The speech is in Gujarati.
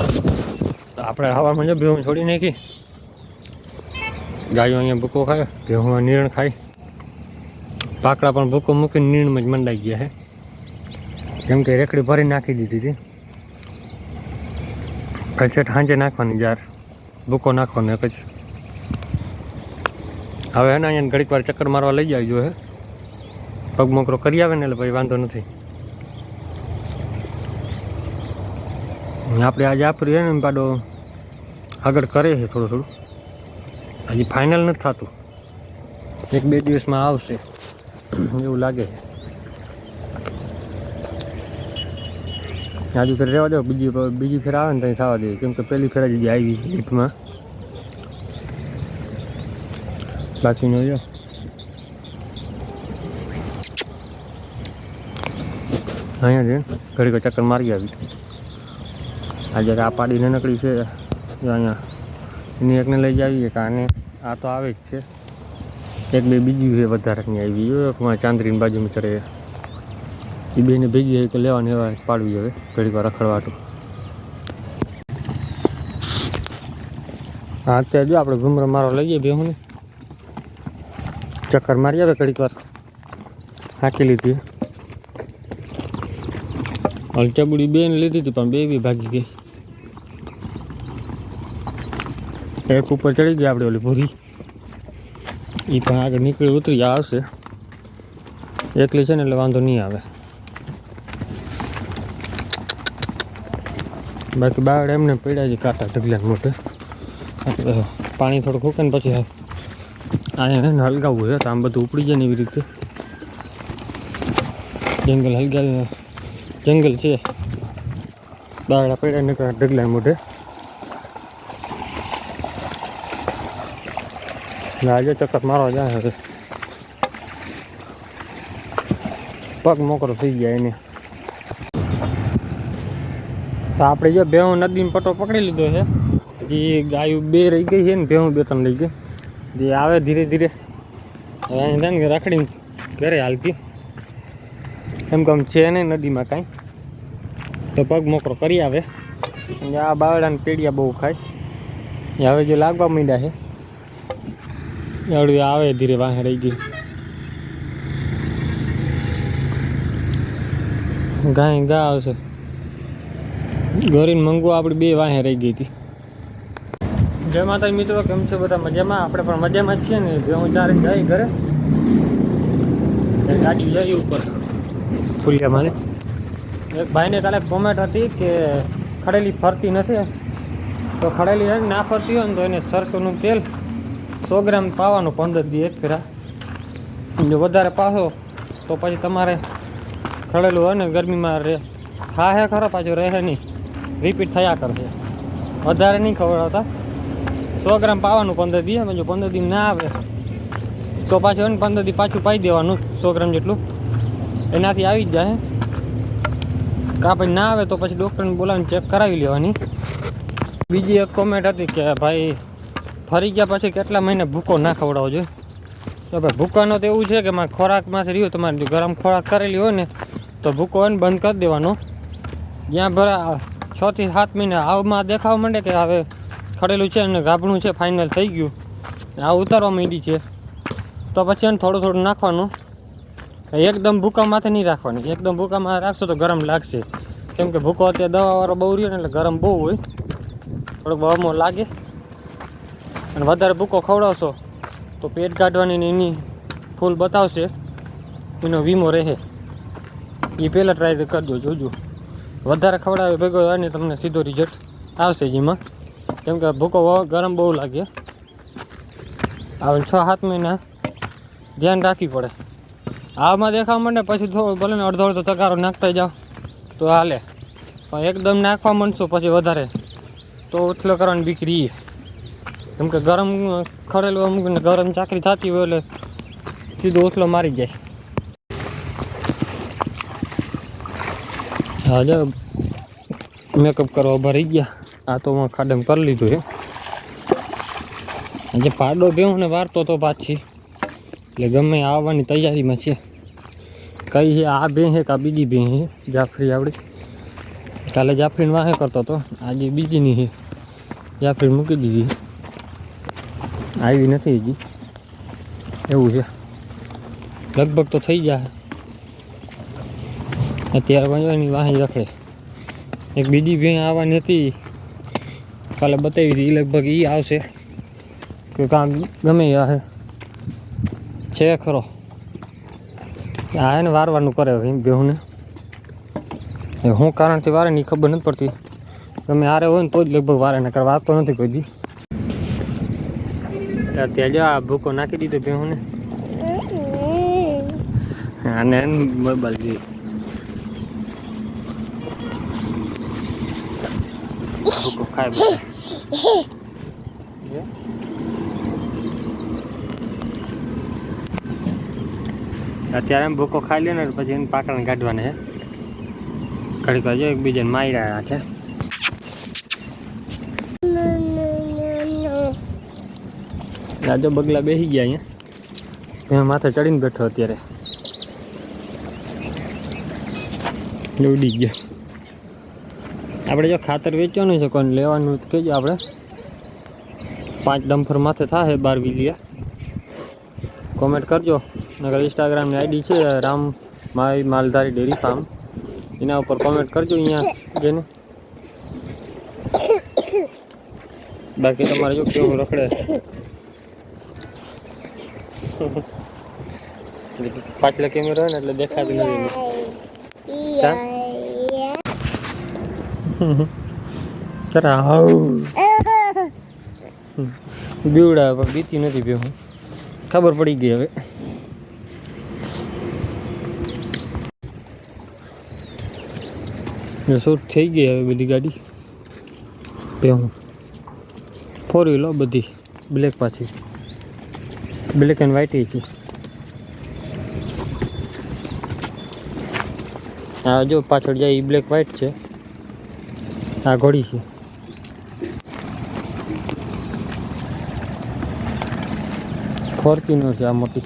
આપણે હવામાં જો ભેહું છોડી નાખી. ગાયો અહીંયા ભૂકો ખાય ભેહું નીરણ ખાય. પાકડા પણ ભૂકો મૂકીને નીણમાં જ મંડાઈ ગયા છે કેમ કે રેકડી ભરી નાખી દીધી હતી. પછી સાંજે નાખવાની જાર. ભૂકો નાખવાનો પછી હવે એના અહીંયા ઘડીક વાર ચક્કર મારવા લઈ જાય જો હે. પગ મોકરો કરી આવે ને એટલે પછી વાંધો નથી. આપણે આજે આપણી છે ને પાડો, આગળ કરે છે થોડું થોડું. હજી ફાઇનલ નથી થતું. એક બે દિવસમાં આવશે. એવું લાગે છે. આજુ ફેર રહેવા દો, બીજી બીજી ફેર આવે ને ત્યાં થવા દે. કેમ કે પહેલી ફેર જ આવી લીફ્ટમાં બાકીનો જો. અહીંયા છે ઘડીક ચક્કર મારી આવી. આજે આ પાડીને નાનકડી છે. અહીંયા એની એકને લઈ જાવીએ કે આને આ તો આવે જ છે. એક બે બીજી છે વધારાની આવી. એકમાં ચાંદરીની બાજુમાં ચડે. એ બેને ભેગી હોય તો લેવાની એવા પાડવી હવે ઘડી વાર રખડવાટું. હા, અત્યારે જો આપણે ઘુમરો મારો લઈએ બેહું ચક્કર મારી આવે ઘડીક વાર. હાંકી લીધી. હલચબડી બેન લીધી હતી, પણ બે બી ભાગી ગઈ. એક ઉપર ચડી ગઈ આપણે ઓલી ભૂરી. એ પણ આગળ નીકળી ઉતરી આવશે એકલી છે ને એટલે વાંધો નહીં આવે. બાકી બાળ એમને પડ્યા છે કાંટા ઢગલા મોટે પાણી થોડું ખૂકે ને પછી અહીંયા એને હલગાવવું છે. તો આમ બધું ઉપડી જાય ને એવી રીતે. જંગલ હલગાવી જંગલ છે. બાવડા પડ્યા ને ઢગલા મોઢે. આજે ચક્કર મારવા જાય હવે પગ મોકરો થઈ ગયા એને. તો આપણે જો ભેહું નદીમાં પટો પકડી લીધો છે. એ ગાયું બે રહી ગઈ છે ને, ભેહું બે ત્રણ રહી ગઈ. જે આવે ધીરે ધીરે. હવે અહીં ને રખડીને ઘરે હાલતી. એમ કેમ છે નહીં નદીમાં કાંઈ. તો પગ મોકરો કરી આવે. અને આ બાવડાને પેડિયા બહુ ખાય. હવે જે લાગવા માંડ્યા છે. એવડી આવે ધીરે વાહે રહી ગઈ ગાય ગા આવશે. ગોરીને મંગુ આપણી બે વાહે રહી ગઈ હતી. જય માતા મિત્રો કેમ છે બધા મજામાં? આપણે પણ મજામાં જ છીએ ને. બે હું ચારે જાય ઘરે. ગાડી જઈ ઉપર. ફૂલિયામાં એક ભાઈને કાલે કોમેન્ટ હતી કે ખડેલી ફરતી નથી. તો ખડેલી ના ફરતી હોય ને તો એને સરસોનું તેલ સો ગ્રામ પાવાનું પંદર દી એક ફેરા. જો વધારે પાસો તો પછી તમારે ખડેલું હોય ને ગરમીમાં રહે. હા, હે, ખરો, પાછું રહે નહીં. રિપીટ થયા કરશે. વધારે નહીં ખવડાવતા. સો ગ્રામ પાવાનું પંદર દી જો પંદર દી ના આવે, તો પાછું હોય ને પંદર દી પાછું પાઈ દેવાનું, સો ગ્રામ જેટલું. એનાથી આવી જ જાય કાં પછી ના આવે, તો પછી ડૉક્ટરને બોલાવીને ચેક કરાવી લેવાની. બીજી એક કોમેન્ટ હતી કે, ભાઈ ફરી ગયા પછી કેટલા મહિને ભૂકો ના ખવડાવવો જોઈએ? તો ભાઈ, ભૂકાનો તો એવું છે કે મારે ખોરાકમાંથી રહ્યું, તમારે ગરમ ખોરાક કરેલી હોય ને, તો ભૂકો હોય ને બંધ કરી દેવાનો. જ્યાં ભરા છ થી સાત મહિને આવમાં દેખાવા માંડે કે હવે ખડેલું છે અને ગાભણું છે ફાઇનલ થઈ ગયું. આ ઉતારવા માંડી છે. તો પછી એને થોડું થોડું નાખવાનું. એકદમ ભૂકા માથે નહીં રાખવાની. એકદમ ભૂકામાં રાખશો તો ગરમ લાગશે. કેમ કે ભૂકો અત્યારે દવાવાળો બહુ રહ્યો ને એટલે ગરમ બહુ હોય. થોડોક બહુ લાગે. અને વધારે ભૂકો ખવડાવશો તો પેટ કાઢવાની એની ફૂલ બતાવશે. એનો વીમો રહે. એ પહેલાં ટ્રાય કરજો જોજો. વધારે ખવડાવે ભેગો અને તમને સીધો રિઝલ્ટ આવશે જેમાં કેમ કે ભૂકો ગરમ બહુ લાગે. આવે છ, સાત મહિના ધ્યાન રાખવી પડે. આમાં દેખાવા માંડે, પછી થોડું ભલે ને અડધો અડધો તગારો નાખતા જાઓ. તો હાલે. પણ એકદમ નાખવા માંડશો, પછી વધારે. તો ઉથલો કરવાની બીક રહીએ કેમ કે ગરમ ખરેલું અમુક ગરમ ચાકરી થતી હોય એટલે સીધો ઓસલો મારી જાય. હા, જો. મેકઅપ કરવા ઊભા રહી ગયા. આ તો હું ખાડમ કરી લીધું છે. આજે પાડો બેહું ને વારતો તો પાછી. એટલે ગમે આવવાની તૈયારીમાં છે. કઈ છે, આ બે છે કે આ બીજી બે છે જાફરી આવડી. કાલે જાફરીને વાહે કરતો હતો આજે બીજીની છે. જાફરી મૂકી દીધી. આવી નથી હજી. એવું છે. લગભગ તો થઈ જાય અત્યારે પણ વાહી રખે એક બીજી ભેં આવવાની હતી. કાલે બતાવી હતી લગભગ એ આવશે. કે કામ ગમે આવે છે ખરો. આ એને વારવાનું કરે બેહુને. શું કારણથી વારે ની ખબર નથી પડતી. તમે આરે હોય ને તો જ લગભગ વારે, નકર વારતો નથી કોઈ દી. ત્યાં જો આ ભૂકો નાખી દીધો બેહુને અને મોબાઈલ જોઈ ભૂકો ખાય બધા. અત્યારે એમ ભૂકો ખાઈ લે ને, પછી એને પાકડાને કાઢવાના છે. ઘડીક વાર જો એકબીજાને માર્યા રાખે. રાજો બગલા બેસી ગયા અહીંયા. એમાં માથે ચડીને બેઠો અત્યારે. ઉડી ગયા. આપણે જો ખાતર વેચવાનું છે કોઈ લેવાનું તો કહેજો આપણે. પાંચ ડમ્ફર માથે થાય બાર વીલિયા કોમેન્ટ કરજો. નકર ઇન્સ્ટાગ્રામની આઈડી છે રામ મારી માલધારી ડેરી ફાર્મ એના ઉપર કોમેન્ટ કરજો અહીંયા જેને બાકી તમારે જો કેવું રખડે. પાછલા કેમેરો હોય ને એટલે દેખાતું નથી. બીવડા પણ બીતી નથી પીવું. ખબર પડી ગઈ હવે. શૂટ થઈ ગઈ હવે બધી ગાડી. હું ફોર વ્હીલો બધી. બ્લેક પાછી. બ્લેક એન્ડ વ્હાઇટ છે. હા જો પાછળ જાય એ બ્લેક વ્હાઇટ છે. આ ઘોડી છે. ફોર્ચ્યુનર છે આ મોટી.